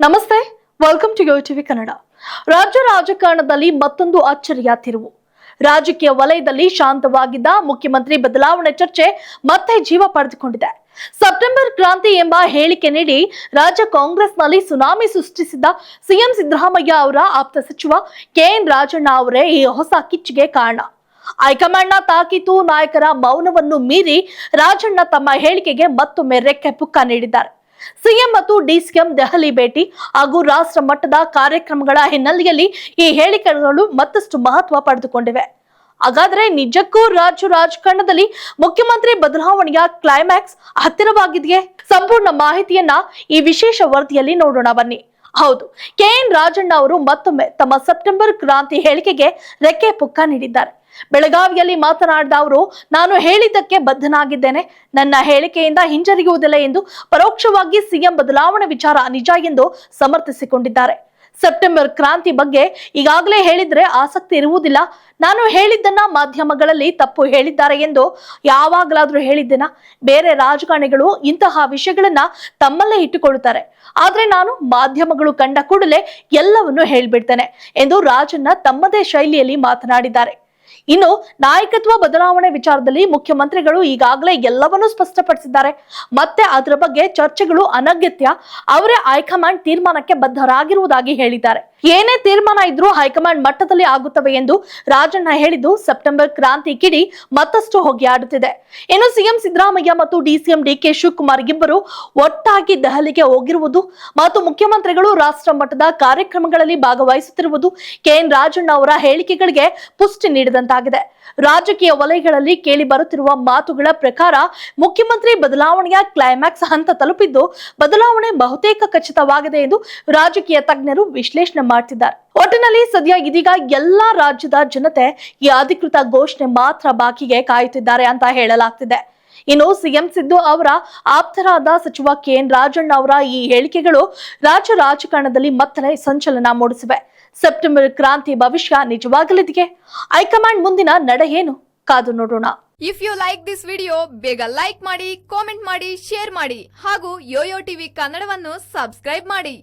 ನಮಸ್ತೆ welcome to Yo TV Kannada ರಾಜ್ಯ ರಾಜಕಾರಣದಲ್ಲಿ ಮತ್ತೊಂದು ಅಚ್ಚರಿಯ ತಿರುವು. ರಾಜಕೀಯ ವಲಯದಲ್ಲಿ ಶಾಂತವಾಗಿದ್ದ ಮುಖ್ಯಮಂತ್ರಿ ಬದಲಾವಣೆ ಚರ್ಚೆ ಮತ್ತೆ ಜೀವ ಪಡೆದುಕೊಂಡಿದೆ. ಸೆಪ್ಟೆಂಬರ್ ಕ್ರಾಂತಿ ಎಂಬ ಹೇಳಿಕೆ ನೀಡಿ ರಾಜ್ಯ ಕಾಂಗ್ರೆಸ್ನಲ್ಲಿ ಸುನಾಮಿ ಸೃಷ್ಟಿಸಿದ್ದ ಸಿಎಂ ಸಿದ್ದರಾಮಯ್ಯ ಅವರ ಆಪ್ತ ಸಚಿವ ಕೆಎನ್ ರಾಜಣ್ಣ ಅವರೇ ಈ ಹೊಸ ಕಿಚ್ಚಿಗೆ ಕಾರಣ. ಹೈಕಮಾಂಡ್ನ ತಾಕೀತು ನಾಯಕರ ಮೌನವನ್ನು ಮೀರಿ ರಾಜಣ್ಣ ತಮ್ಮ ಹೇಳಿಕೆಗೆ ಮತ್ತೊಮ್ಮೆ ರೆಕ್ಕೆ ಪುಕ್ಕ ನೀಡಿದ್ದಾರೆ. ಸಿಎಂ ಮತ್ತು ಡಿಸಿಎಂ ದೆಹಲಿ ಭೇಟಿ ಹಾಗೂ ರಾಷ್ಟ್ರ ಮಟ್ಟದ ಕಾರ್ಯಕ್ರಮಗಳ ಹಿನ್ನೆಲೆಯಲ್ಲಿ ಈ ಹೇಳಿಕೆಗಳು ಮತ್ತಷ್ಟು ಮಹತ್ವ ಪಡೆದುಕೊಂಡಿವೆ. ಹಾಗಾದ್ರೆ ನಿಜಕ್ಕೂ ರಾಜ್ಯ ರಾಜಕಾರಣದಲ್ಲಿ ಮುಖ್ಯಮಂತ್ರಿ ಬದಲಾವಣೆಯ ಕ್ಲೈಮ್ಯಾಕ್ಸ್ ಹತ್ತಿರವಾಗಿದೆಯೇ? ಸಂಪೂರ್ಣ ಮಾಹಿತಿಯನ್ನ ಈ ವಿಶೇಷ ವರದಿಯಲ್ಲಿ ನೋಡೋಣ ಬನ್ನಿ. ಹೌದು. ಕೆಎನ್ ರಾಜಣ್ಣ ಅವರು ಮತ್ತೊಮ್ಮೆ ತಮ್ಮ ಸೆಪ್ಟೆಂಬರ್ ಕ್ರಾಂತಿ ಹೇಳಿಕೆಗೆ ರೆಕ್ಕೆ ಪುಕ್ಕ ನೀಡಿದ್ದಾರೆ. ಬೆಳಗಾವಿಯಲ್ಲಿ ಮಾತನಾಡಿದ ಅವರು, ನಾನು ಹೇಳಿದ್ದಕ್ಕೆ ಬದ್ಧನಾಗಿದ್ದೇನೆ. ನನ್ನ ಹೇಳಿಕೆಯಿಂದ ಹಿಂಜರಿಯುವುದಿಲ್ಲ ಎಂದು ಪರೋಕ್ಷವಾಗಿ ಸಿಎಂ ಬದಲಾವಣೆ ವಿಚಾರ ನಿಜ ಎಂದು ಸಮರ್ಥಿಸಿಕೊಂಡಿದ್ದಾರೆ. ಸೆಪ್ಟೆಂಬರ್ ಕ್ರಾಂತಿ ಬಗ್ಗೆ ಈಗಾಗಲೇ ಹೇಳಿದ್ರೆ ಆಸಕ್ತಿ ಇರುವುದಿಲ್ಲ. ನಾನು ಹೇಳಿದ್ದನ್ನ ಮಾಧ್ಯಮಗಳಲ್ಲಿ ತಪ್ಪು ಹೇಳಿದ್ದಾರೆ ಎಂದು ಯಾವಾಗಲಾದ್ರೂ ಹೇಳಿದ್ದೇನ? ಬೇರೆ ರಾಜಕಾರಣಿಗಳು ಇಂತಹ ವಿಷಯಗಳನ್ನ ತಮ್ಮಲ್ಲೇ ಇಟ್ಟುಕೊಳ್ಳುತ್ತಾರೆ ಆದ್ರೆ ನಾನು ಮಾಧ್ಯಮಗಳು ಕಂಡ ಕೂಡಲೇ ಎಲ್ಲವನ್ನು ಹೇಳ್ಬಿಡ್ತೇನೆ ಎಂದು ರಾಜಣ್ಣ ತಮ್ಮದೇ ಶೈಲಿಯಲ್ಲಿ ಮಾತನಾಡಿದ್ದಾರೆ. ಇನ್ನು ನಾಯಕತ್ವ ಬದಲಾವಣೆ ವಿಚಾರದಲ್ಲಿ ಮುಖ್ಯಮಂತ್ರಿಗಳು ಈಗಾಗಲೇ ಎಲ್ಲವನ್ನೂ ಸ್ಪಷ್ಟಪಡಿಸಿದ್ದಾರೆ. ಮತ್ತೆ ಅದರ ಬಗ್ಗೆ ಚರ್ಚೆಗಳು ಅನಗತ್ಯ. ಅವರೇ ಹೈಕಮಾಂಡ್ ತೀರ್ಮಾನಕ್ಕೆ ಬದ್ಧರಾಗಿರುವುದಾಗಿ ಹೇಳಿದ್ದಾರೆ. ಏನೇ ತೀರ್ಮಾನ ಇದ್ರೂ ಹೈಕಮಾಂಡ್ ಮಟ್ಟದಲ್ಲಿ ಆಗುತ್ತವೆ ಎಂದು ರಾಜಣ್ಣ ಹೇಳಿದ್ದು ಸೆಪ್ಟೆಂಬರ್ ಕ್ರಾಂತಿ ಕಿಡಿ ಮತ್ತಷ್ಟು ಹೊಗೆಯಾಡುತ್ತಿದೆ. ಇನ್ನು ಸಿಎಂ ಸಿದ್ದರಾಮಯ್ಯ ಮತ್ತು ಡಿಸಿಎಂ ಡಿಕೆ ಶಿವಕುಮಾರ್ ಇಬ್ಬರು ಒಟ್ಟಾಗಿ ದೆಹಲಿಗೆ ಹೋಗಿರುವುದು ಮತ್ತು ಮುಖ್ಯಮಂತ್ರಿಗಳು ರಾಷ್ಟ್ರ ಮಟ್ಟದ ಕಾರ್ಯಕ್ರಮಗಳಲ್ಲಿ ಭಾಗವಹಿಸುತ್ತಿರುವುದು ಕೆಎನ್ ರಾಜಣ್ಣ ಅವರ ಹೇಳಿಕೆಗಳಿಗೆ ಪುಷ್ಟಿ ನೀಡಿದಂತಾಗಿದೆ ರಾಜಕೀಯ ವಲಯಗಳಲ್ಲಿ ಕೇಳಿ ಬರುತ್ತಿರುವ ಮಾತುಗಳ ಪ್ರಕಾರ ಮುಖ್ಯಮಂತ್ರಿ ಬದಲಾವಣೆಯ ಕ್ಲೈಮ್ಯಾಕ್ಸ್ ಹಂತ ತಲುಪಿದ್ದು ಬದಲಾವಣೆ ಬಹುತೇಕ ಖಚಿತವಾಗಿದೆ ಎಂದು ರಾಜಕೀಯ ತಜ್ಞರು ವಿಶ್ಲೇಷಣೆ ಮಾಡ್ತಿದ್ದಾರೆ. ಒಟ್ಟಿನಲ್ಲಿ ಸದ್ಯ ಇದೀಗ ಎಲ್ಲಾ ರಾಜ್ಯದ ಜನತೆ ಈ ಅಧಿಕೃತ ಘೋಷಣೆ ಮಾತ್ರ ಬಾಕಿಗೆ ಕಾಯುತ್ತಿದ್ದಾರೆ ಅಂತ ಹೇಳಲಾಗ್ತಿದೆ. ಇನ್ನು ಸಿಎಂ ಸಿದ್ದು ಅವರ ಆಪ್ತರಾದ ಸಚಿವ ಕೆಎನ್ ರಾಜಣ್ಣ ಅವರ ಈ ಹೇಳಿಕೆಗಳು ರಾಜ್ಯ ರಾಜಕಾರಣದಲ್ಲಿ ಮತ್ತೆ ಸಂಚಲನ ಮೂಡಿಸಿವೆ. ಸೆಪ್ಟೆಂಬರ್ ಕ್ರಾಂತಿ ಭವಿಷ್ಯ ನಿಜವಾಗಲಿದೆಯೇ? ಹೈಕಮಾಂಡ್ ಮುಂದಿನ ನಡೆ ಏನು? ಕಾದು ನೋಡೋಣ. If you like this video ಬೇಗ ಲೈಕ್ ಮಾಡಿ ಕಾಮೆಂಟ್ ಮಾಡಿ ಶೇರ್ ಮಾಡಿ ಹಾಗೂ ಯೋಯೋ ಟಿವಿ ಕನ್ನಡವನ್ನು ಸಬ್ಸ್ಕ್ರೈಬ್ ಮಾಡಿ.